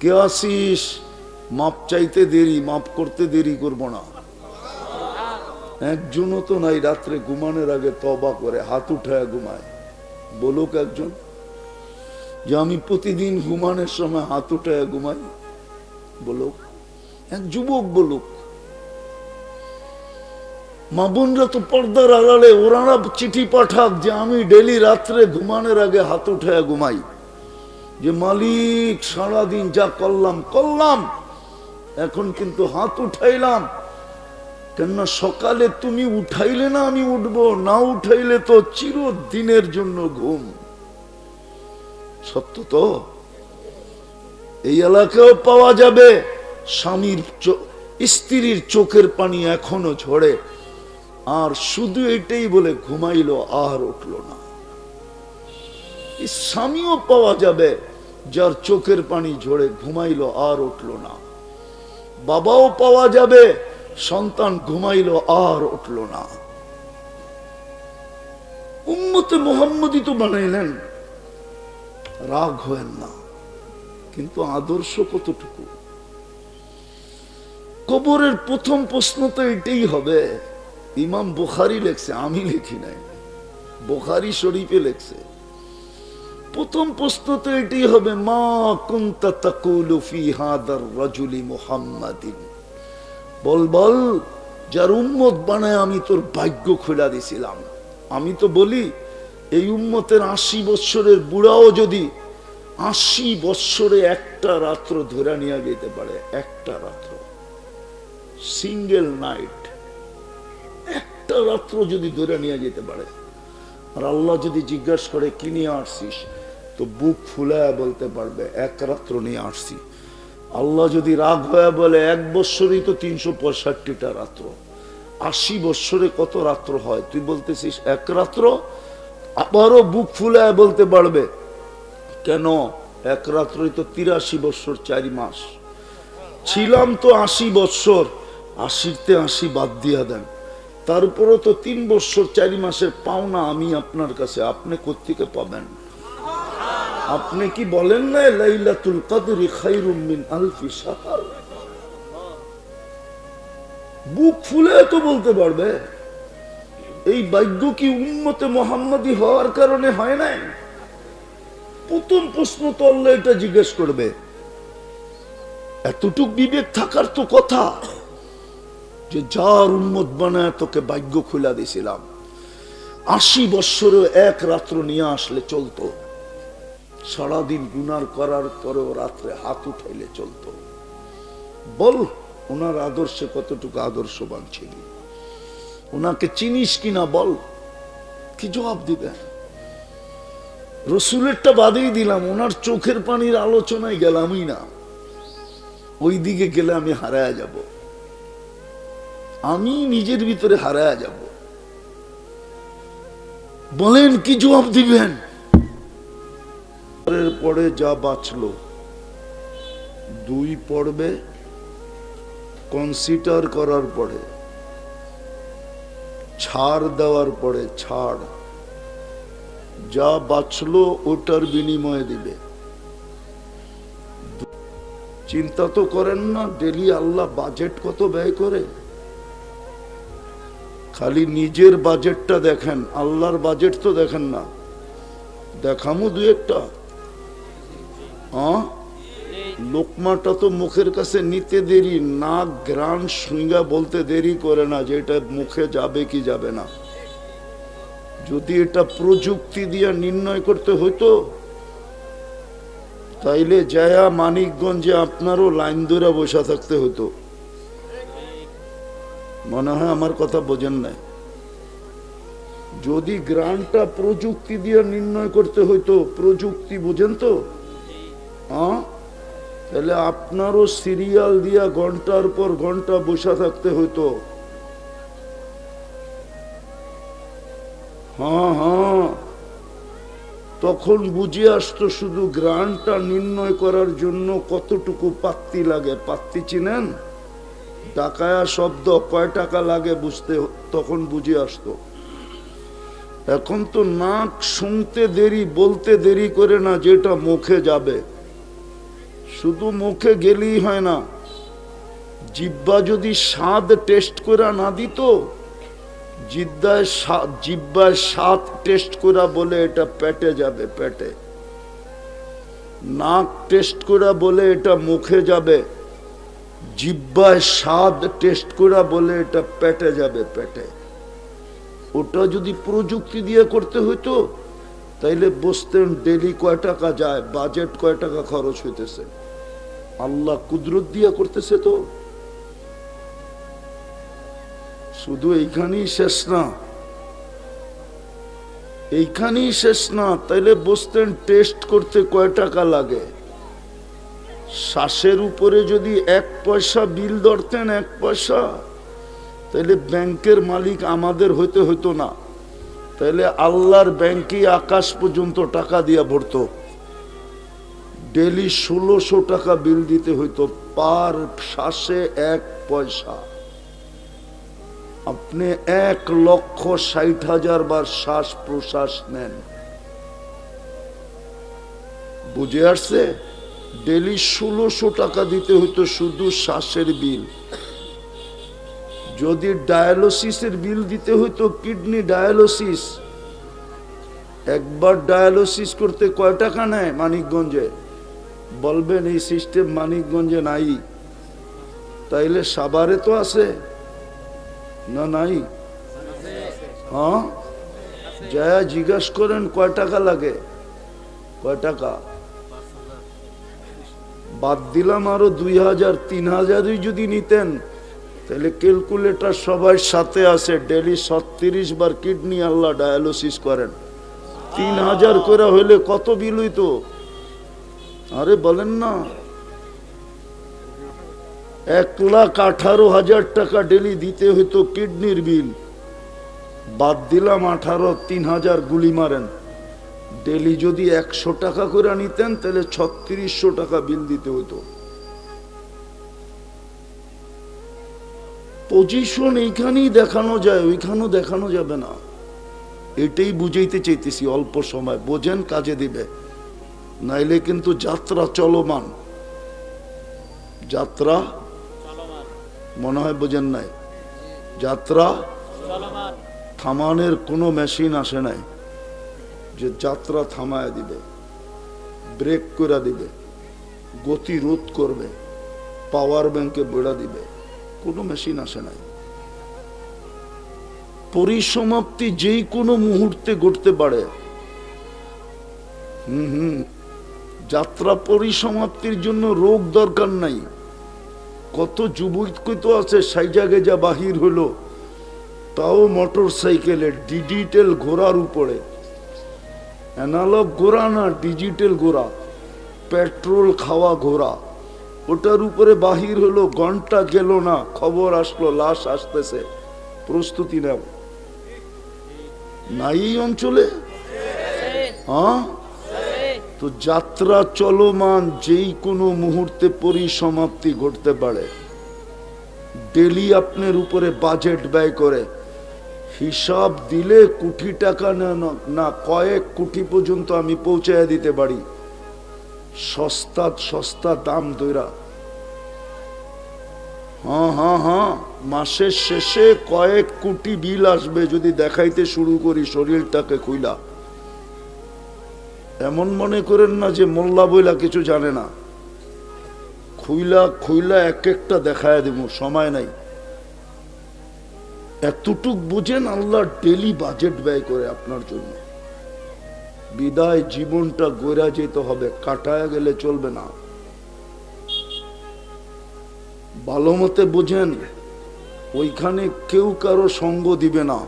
কে আসিস মাপ চাইতে দেরি, মাপ করতে দেরি করব না। একজনও তো নাই রাত্রে ঘুমানোর আগে তবা করে, হাত উঠায় ঘুমায়। বলুক একজন যে আমি প্রতিদিন ঘুমানোর সময় হাত উঠায় ঘুমাই। বলুক, এক যুবক বলুক মা বোনরা তো পর্দার আড়ালে ওরানা চিঠি পাঠাক যে আমি ডেলি রাত্রে ঘুমানোর আগে হাত উঠায় ঘুমাই। যে মালিক, সারাদিন যা করলাম করলাম। এখন কিন্তু হাত উঠাইলাম। কেননা সকালে তুমি উঠাইলে না আমি উঠবো, না উঠাইলে তো চিরদিনের জন্য ঘুম। সত্য তো? এই এলাকাও পাওয়া যাবে। স্বামীর স্ত্রীর চোখের পানি এখনও ঝরে। আর শুধু এটাই বলে ঘুমাইলো আর উঠল না। স্বামীও পাওয়া যাবে, যার চোখের পানি ঝরে ঘুমাইলো আর উঠল না। বাবাও পাওয়া যাবে, সন্তান ঘুমাইলো আর উঠল না। উম্মতে মোহাম্মদই তো বানাইলেন। রাগ হয়েন না, কিন্তু আদর্শ কতটুকু? কবরের প্রথম প্রশ্ন তো এটাই হবে ইমাম বুখারি লেখছে, আমি লিখি নাই। বুখারি শরীফে লেখছে, প্রথম প্রশ্ন তো এটাই হবে, মা কুন্তা তাকুলু ফি হাদার রাজুলি মুহাম্মাদিন? বল বল, যার উম্মত বানায় আমি তোর ভাগ্য খোলা দিছিলাম। আমি তো বলি, এই উম্মতের আশি বৎসরের বুড়াও যদি আশি বৎসরে একটা রাত্র ধরে নিয়ে যেতে পারে, একটা রাত্র। Single night. একটা রাত্র যদি ধরে নিয়ে যেতে পারে, আর আল্লাহ যদি জিজ্ঞাসা করে, কি নিয়ে আসছিস? তো বুক ফুলায় বলতে পারবে, এক রাত্র নিয়ে আসছি। আল্লাহ যদি রাগ হয়ে বলে, এক বৎসরই তো তিনশো পঁয়ষট্টিটা রাত্র। আশি বৎসরে কত রাত্র হয়? তুই বলতেছিস, এক রাত্র? আবারও বুক ফুলায় বলতে পারবে, কেন? এক রাত্রই তো তিরাশি বৎসর, চারি মাস। ছিলাম তো আশি বৎসর আশিতে আশি বাদ দিয়া দেন। তারপরও তো তিন বৎসর, চারি মাসের পাওনা আমি আপনার কাছে, আপনি কোথেকে পাবেন? আপনি কি বলেন না, লাইলাতুল কদরি খাইরুম মিন আলফি শাহর বুক ফুলে তো বলতে পারবে। এই ভাগ্য কি উম্মতে মোহাম্মদী হওয়ার কারণে হয় নাই? প্রথম প্রশ্ন তো আল্লাহ এটা জিজ্ঞেস করবে। এতটুক বিবেক থাকার তো কথা। যে যার উম্মত বানায় তোকে ভাগ্য খুলা দিছিলাম। আশি বৎসরে এক রাত্র নিয়ে আসলে চলতো। সারাদিন গুনার করার পরেও রাত্রে হাত উঠাইলে চলতো। বল, ওনার আদর্শে কতটুকু আদর্শবান ছিলি? ওনাকে চিনিস কিনা বল? কি জবাব দিবেন রসুলেরটা বাদেই দিলাম, ওনার চোখের পানির আলোচনায় গেলামই না। ওই দিকে গেলে আমি হারায়া যাব। আমি নিজের ভিতরে হারায়া যাব। বলেন, কি জবাব দিবেন? পরে যা বাঁচলো, দুই পর্বে কনসিডার করার পরে, ছাড় দেওয়ার পরে, ছাড়। যা বাঁচলো, ওটার বিনিময়ে দিবে। চিন্তা তো করেন না ডেলি আল্লাহ বাজেট কত ব্যয় করে? খালি নিজের বাজেটটা দেখেন, আল্লাহর বাজেট তো দেখেন না। দেখামো দু একটা? লোকমাটা তো মুখের কাছে নিতে দেরি না গ্রান সুইঙ্গা বলতে দেরি করে না যে এটা মুখে যাবে কি যাবে না। যদি এটা প্রযুক্তি দিয়ে নির্ণয় করতে হইতো, তাইলে জায়া মানিকগঞ্জে আপনারও লাইন ধরে বসা থাকতে হতো মনে হয় আমার কথা বোঝেন নাই। যদি গ্রান্টটা প্রযুক্তি দিয়ে নির্ণয় করতে হইতো, প্রযুক্তি বুঝেন তো? হ্যাঁ? তাহলে আপনারও সিরিয়াল দিয়া ঘণ্টার পর ঘণ্টা বসা থাকতে হইতো। হ্যাঁ হ্যাঁ। তখন বুঝে আসতো শুধু গ্রান্টটা নির্ণয় করার জন্য কতটুকু পাত্তি লাগে। পাত্তি চিনেন? ডাকায়া শব্দ কয় টাকা লাগে বুঝতে তখন বুঝে আসতো। এখন তো নাক শুনতে দেরি, বলতে দেরি করে না যেটা মুখে যাবে। শুধু মুখে গেলেই হয় না জিব্বা যদি স্বাদ টেস্ট করে না দিত জিদ্দায় জিব্বায় স্বাদ টেস্ট করা বলে এটা পেটে যাবে, পেটে। নাক টেস্ট করা বলে এটা মুখে যাবে। জিব্বায় স্বাদ টেস্ট করা বলে এটা পেটে যাবে পেটে। ওটা যদি প্রযুক্তি দিয়ে করতে হইতো, তাইলে বসতেন ডেলি কয় টাকা যায় বাজেট কয় টাকা খরচ হইতেছে। আল্লাহ কুদরত দিয়ে করতেছে তো। শুধু এইখানেই শেষ না। এইখানেই শেষ না, তাইলে বসতেন টেস্ট করতে কয় টাকা লাগে? শ্বাসের উপরে যদি এক পয়সা বিল ধরতেন, এক পয়সা, তাহলে ব্যাংকের মালিক আমাদের হইতে হইতো না। তাহলে আল্লাহর ব্যাংকে আকাশ পর্যন্ত টাকা দিয়া ভরতো। ডেলি ষোলোশো টাকা বিল দিতে হইতো পার শ্বাসে এক পয়সা। আপনি এক লক্ষ ষাট হাজার বার শ্বাস প্রশ্বাস নেন। বুঝে আসছে? ডেলি ষোলোশো টাকা দিতে হইতো শুধু শ্বাসের বিল। যদি ডায়ালিসিসের বিল দিতে হইতো কিডনি ডায়ালিসিস, একবার ডায়ালিসিস করতে কয় টাকা নেয় মানিকগঞ্জে? বলবেন, এই সিস্টেম মানিকগঞ্জে নাই। তাইলে সাবারে তো আছে, না নাই? হ্যাঁ? যা জিজ্ঞাস করেন, কয় টাকা লাগে? কয় টাকা? বাদ দিলাম আরও দুই হাজার, তিন হাজারই যদি নিতেন। তাহলে ক্যালকুলেটর সবার সাথে আছে, ডেলি ছত্রিশ বার কিডনি আল্লাহ ডায়ালিসিস করেন। তিন হাজার করে হইলে কত বিল হইতো? আরে বলেন না। এক লাখ আঠারো হাজার টাকা ডেলি দিতে হইতো কিডনির বিল। বাদ দিলাম আঠারো, তিন হাজার গুলি মারেন। ডেলি যদি একশো টাকা করে নিতেন তাহলে ছত্রিশশো টাকা বিল দিতে হতো পজিশন এইখানেই দেখানো যায় ওইখানেও দেখানো যাবে না। এটাই বুঝাইতে চাইতেছি অল্প সময়। বোঝেন কাজে দিবে। নাইলে কিন্তু যাত্রা চলমান। যাত্রা মনে হয় বোঝেন নাই? যাত্রা থামানের কোনো মেশিন আসে নাই। যে যাত্রা থামায় দিবে ব্রেক করে দিবে, গতি রোধ করবে পাওয়ার ব্যাংকে বেড়া দিবে, কোনো মেশিন আসে নাই। পরিসমাপ্তি যেই কোনো মুহূর্তে ঘটতে পারে। হুম হুম, যাত্রা পরিসমাপ্তির জন্য রোগ দরকার নাই। কত যুবক তো আছে, সেই জায়গায় যা বাহির হলো, তাও মোটর সাইকেলে ডিজিটাল ঘোড়ার উপরে। অ্যানালগ ঘোরা না ডিজিটাল ঘোরা পেট্রোল খাওয়া ঘোরা ওটার উপরে বাহির হলো, ঘণ্টা গেল না, খবর আসলো, লাশ আসতেছে। প্রস্তুতি নেও। নাই এই অঞ্চলে? হ্যাঁ? তো যাত্রা চলমান, যেই কোনো মুহূর্তে পরিসমাপ্তি ঘটতে পারে। ডেলি আপনার উপরে বাজেট ব্যয় করে। হিসাব দিলে কোটি টাকা না কয়েক কোটি পর্যন্ত আমি পৌঁছায় দিতে পারি। সস্তা সস্তা দাম দইরা। হ্যাঁ হ্যাঁ হ্যাঁ মাসের শেষে কয়েক কোটি বিল আসবে যদি দেখাইতে শুরু করি শরীরটাকে খুইলা। এমন মনে করেন না যে মোল্লা বইলা কিছু জানে না। খুইলা খুইলা এক একটা দেখায় দেব সময় নাই। এতটুক বুঝেন আল্লাহ ডেলি বাজেট ব্যয় করে আপনার জন্য। বিদায় জীবনটা গোরা যেতে হবে, কাটায় গেলে চলবে না। ভালো মতে বুঝেন, ওইখানে কেউ কারও সঙ্গ দিবে না।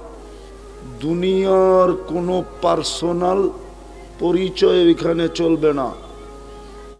দুনিয়ার কোনো পার্সোনাল পরিচয় ওইখানে চলবে না।